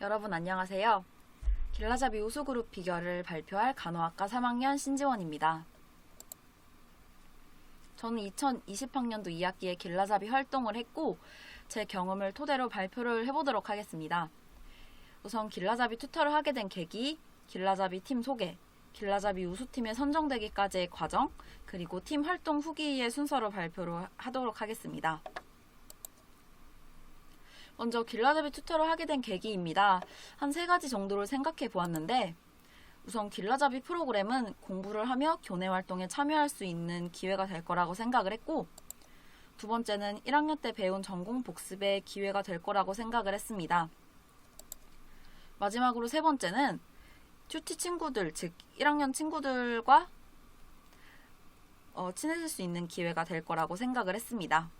여러분 안녕하세요. 길라잡이 우수그룹 비결을 발표할 간호학과 3학년 신지원입니다. 저는 2020학년도 2학기에 길라잡이 활동을 했고 제 경험을 토대로 발표를 해보도록 하겠습니다. 우선 길라잡이 투터를 하게 된 계기, 길라잡이 팀 소개, 길라잡이 우수팀에 선정되기까지의 과정, 그리고 팀 활동 후기의 순서로 발표를 하도록 하겠습니다. 먼저 길라잡이 투터를 하게 된 계기입니다. 한 세 가지 정도를 생각해 보았는데, 우선 길라잡이 프로그램은 공부를 하며 교내 활동에 참여할 수 있는 기회가 될 거라고 생각을 했고, 두 번째는 1학년 때 배운 전공 복습의 기회가 될 거라고 생각을 했습니다. 마지막으로 세 번째는 큐티 친구들, 즉 1학년 친구들과 어, 친해질 수 있는 기회가 될 거라고 생각을 했습니다.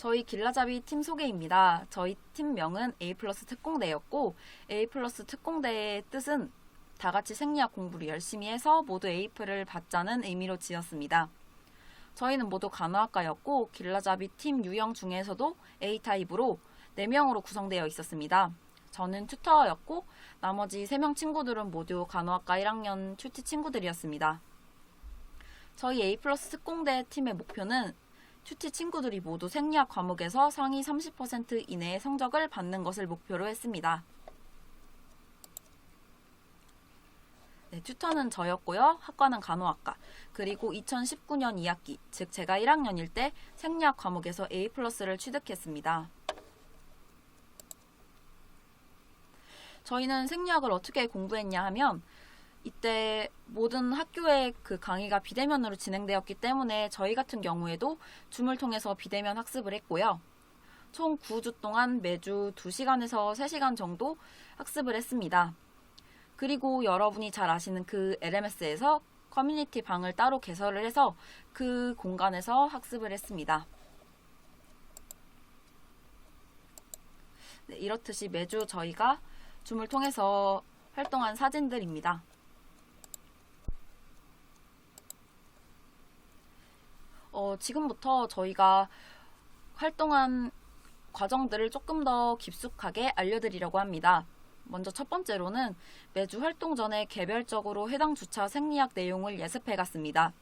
저희 길라잡이 팀 소개입니다. 저희 팀명은 A 플러스 특공대였고 A 플러스 특공대의 뜻은 다 같이 생리학 공부를 열심히 해서 모두 A플을 받자는 의미로 지었습니다. 저희는 모두 간호학과였고 길라잡이 팀 유형 중에서도 A타입으로 4명으로 구성되어 있었습니다. 저는 튜터였고 나머지 3명 친구들은 모두 간호학과 1학년 튜티 친구들이었습니다. 저희 A 플러스 특공대 팀의 목표는 튜티 친구들이 모두 생리학 과목에서 상위 30% 이내의 성적을 받는 것을 목표로 했습니다. 네, 튜터는 저였고요. 학과는 간호학과. 그리고 2019년 2학기, 즉 제가 1학년일 때 생리학 과목에서 A 플러스를 취득했습니다. 저희는 생리학을 어떻게 공부했냐 하면 이때 모든 학교의 그 강의가 비대면으로 진행되었기 때문에 저희 같은 경우에도 줌을 통해서 비대면 학습을 했고요. 총 9주 동안 매주 2시간에서 3시간 정도 학습을 했습니다. 그리고 여러분이 잘 아시는 그 LMS에서 커뮤니티 방을 따로 개설을 해서 그 공간에서 학습을 했습니다. 네, 이렇듯이 매주 저희가 줌을 통해서 활동한 사진들입니다. 어, 지금부터 저희가 활동한 과정들을 조금 더 깊숙하게 알려드리려고 합니다. 먼저 첫 번째로는 매주 활동 전에 개별적으로 해당 주차 생리학 내용을 예습해 갔습니다.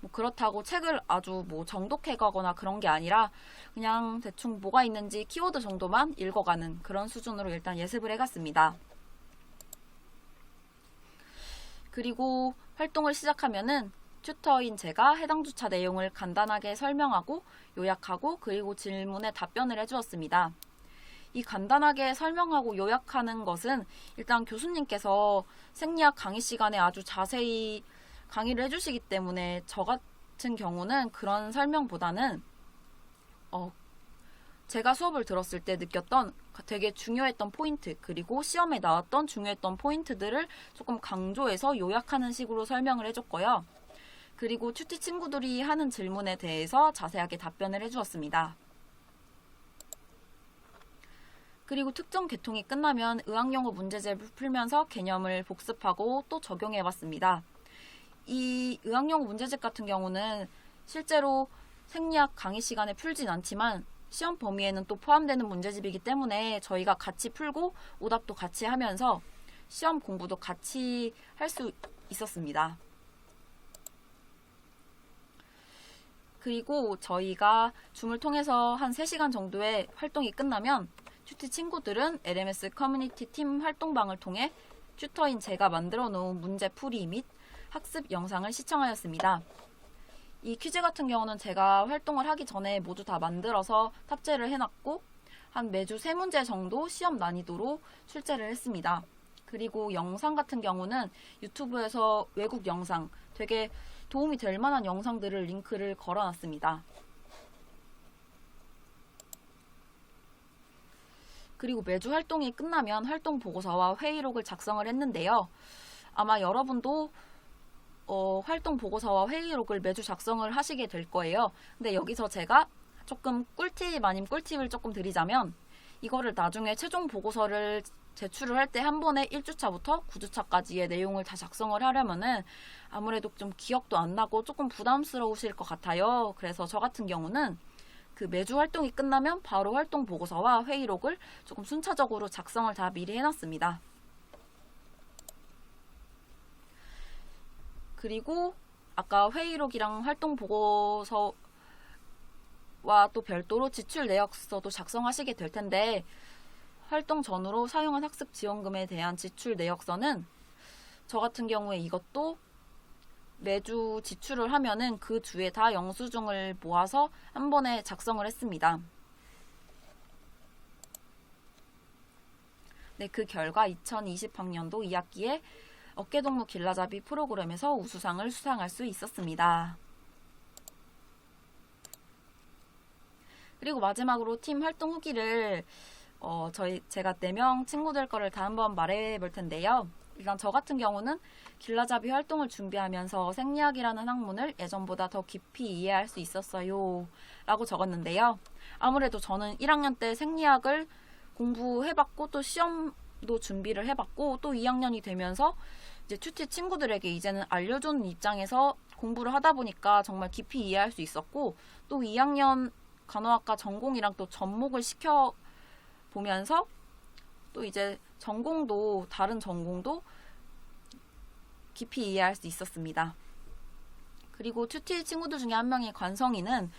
뭐 그렇다고 책을 아주 뭐 정독해 가거나 그런 게 아니라 그냥 대충 뭐가 있는지 키워드 정도만 읽어가는 그런 수준으로 일단 예습을 해 갔습니다. 그리고 활동을 시작하면은 튜터인 제가 해당 주차 내용을 간단하게 설명하고 요약하고 그리고 질문에 답변을 해주었습니다. 이 간단하게 설명하고 요약하는 것은 일단 교수님께서 생리학 강의 시간에 아주 자세히 강의를 해주시기 때문에 저 같은 경우는 그런 설명보다는 어, 제가 수업을 들었을 때 느꼈던 되게 중요했던 포인트 그리고 시험에 나왔던 중요했던 포인트들을 조금 강조해서 요약하는 식으로 설명을 해줬고요. 그리고 튜티 친구들이 하는 질문에 대해서 자세하게 답변을 해주었습니다. 그리고 특정 계통이 끝나면 의학용어 문제집을 풀면서 개념을 복습하고 또 적용해 봤습니다. 이 의학용어 문제집 같은 경우는 실제로 생리학 강의 시간에 풀진 않지만 시험 범위에는 또 포함되는 문제집이기 때문에 저희가 같이 풀고 오답도 같이 하면서 시험 공부도 같이 할 수 있었습니다. 그리고 저희가 줌을 통해서 한 3시간 정도의 활동이 끝나면 튜티 친구들은 LMS 커뮤니티 팀 활동방을 통해 튜터인 제가 만들어 놓은 문제 풀이 및 학습 영상을 시청하였습니다. 이 퀴즈 같은 경우는 제가 활동을 하기 전에 모두 다 만들어서 탑재를 해놨고 한 매주 3문제 정도 시험 난이도로 출제를 했습니다. 그리고 영상 같은 경우는 유튜브에서 외국 영상 되게 도움이 될 만한 영상들을 링크를 걸어놨습니다. 그리고 매주 활동이 끝나면 활동 보고서와 회의록을 작성을 했는데요. 아마 여러분도 어, 활동 보고서와 회의록을 매주 작성을 하시게 될 거예요. 근데 여기서 제가 조금 꿀팁 아닌 꿀팁을 조금 드리자면 이거를 나중에 최종 보고서를 제출을 할 때 한 번에 1주차부터 9주차까지의 내용을 다 작성을 하려면은 아무래도 좀 기억도 안 나고 조금 부담스러우실 것 같아요. 그래서 저 같은 경우는 그 매주 활동이 끝나면 바로 활동 보고서와 회의록을 조금 순차적으로 작성을 다 미리 해놨습니다. 그리고 아까 회의록이랑 활동 보고서와 또 별도로 지출 내역서도 작성하시게 될 텐데 활동 전후로 사용한 학습 지원금에 대한 지출 내역서는 저 같은 경우에 이것도 매주 지출을 하면은 그 주에 다 영수증을 모아서 한 번에 작성을 했습니다. 네, 그 결과 2020학년도 2학기에 어깨동무 길라잡이 프로그램에서 우수상을 수상할 수 있었습니다. 그리고 마지막으로 팀 활동 후기를 어, 저희 제가 4명 친구들 거를 다 한번 말해 볼 텐데요. 일단 저 같은 경우는 길라잡이 활동을 준비하면서 생리학이라는 학문을 예전보다 더 깊이 이해할 수 있었어요. 라고 적었는데요. 아무래도 저는 1학년 때 생리학을 공부해봤고 또 시험도 준비를 해봤고 또 2학년이 되면서 이제 튜티 친구들에게 이제는 알려주는 입장에서 공부를 하다 보니까 정말 깊이 이해할 수 있었고 또 2학년 간호학과 전공이랑 또 접목을 시켜 보면서 또 이제 전공도 다른 전공도 깊이 이해할 수 있었습니다. 그리고 튜티 친구들 중에 한 명이 관성이는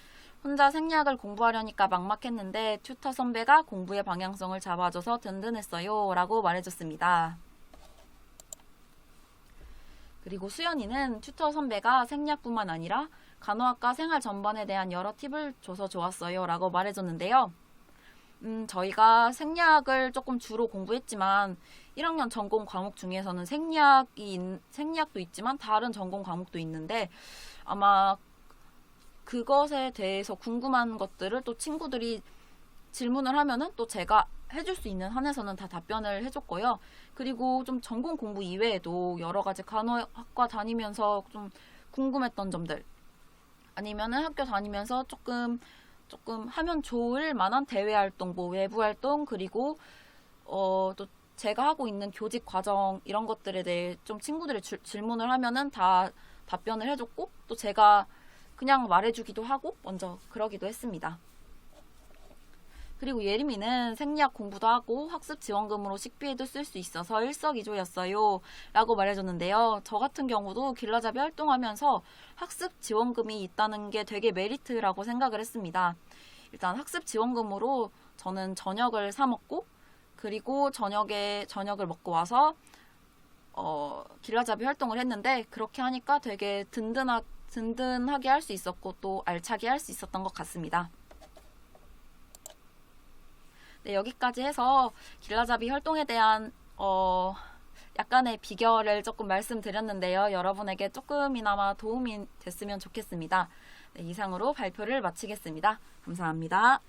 혼자 생리학을 공부하려니까 막막했는데 튜터 선배가 공부의 방향성을 잡아줘서 든든했어요. 라고 말해줬습니다. 그리고 수연이는 튜터 선배가 생리학뿐만 아니라 간호학과 생활 전반에 대한 여러 팁을 줘서 좋았어요. 라고 말해줬는데요. 음, 저희가 생리학을 조금 주로 공부했지만 1학년 전공 과목 중에서는 생리학이 있- 생리학도 있지만 다른 전공 과목도 있는데 아마 그것에 대해서 궁금한 것들을 또 친구들이 질문을 하면은 또 제가 해줄 수 있는 한에서는 다 답변을 해줬고요. 그리고 좀 전공 공부 이외에도 여러 가지 간호학과 다니면서 좀 궁금했던 점들 아니면은 학교 다니면서 조금 조금 하면 좋을 만한 대외 활동, 뭐 외부 활동 그리고 어 또 제가 하고 있는 교직 과정 이런 것들에 대해 좀 친구들이 줄- 질문을 하면은 다 답변을 해줬고 또 제가 그냥 말해주기도 하고 먼저 그러기도 했습니다. 그리고 예림이는 생리학 공부도 하고 학습 지원금으로 식비에도 쓸 수 있어서 일석이조였어요. 라고 말해줬는데요. 저 같은 경우도 길라잡이 활동하면서 학습 지원금이 있다는 게 되게 메리트라고 생각을 했습니다. 일단 학습 지원금으로 저는 저녁을 사 먹고 그리고 저녁에 저녁을 먹고 와서 어, 길라잡이 활동을 했는데 그렇게 하니까 되게 든든하, 든든하게 할 수 있었고 또 알차게 할 수 있었던 것 같습니다. 네, 여기까지 해서 길라잡이 활동에 대한 어, 약간의 비결을 조금 말씀드렸는데요. 여러분에게 조금이나마 도움이 됐으면 좋겠습니다. 네, 이상으로 발표를 마치겠습니다. 감사합니다.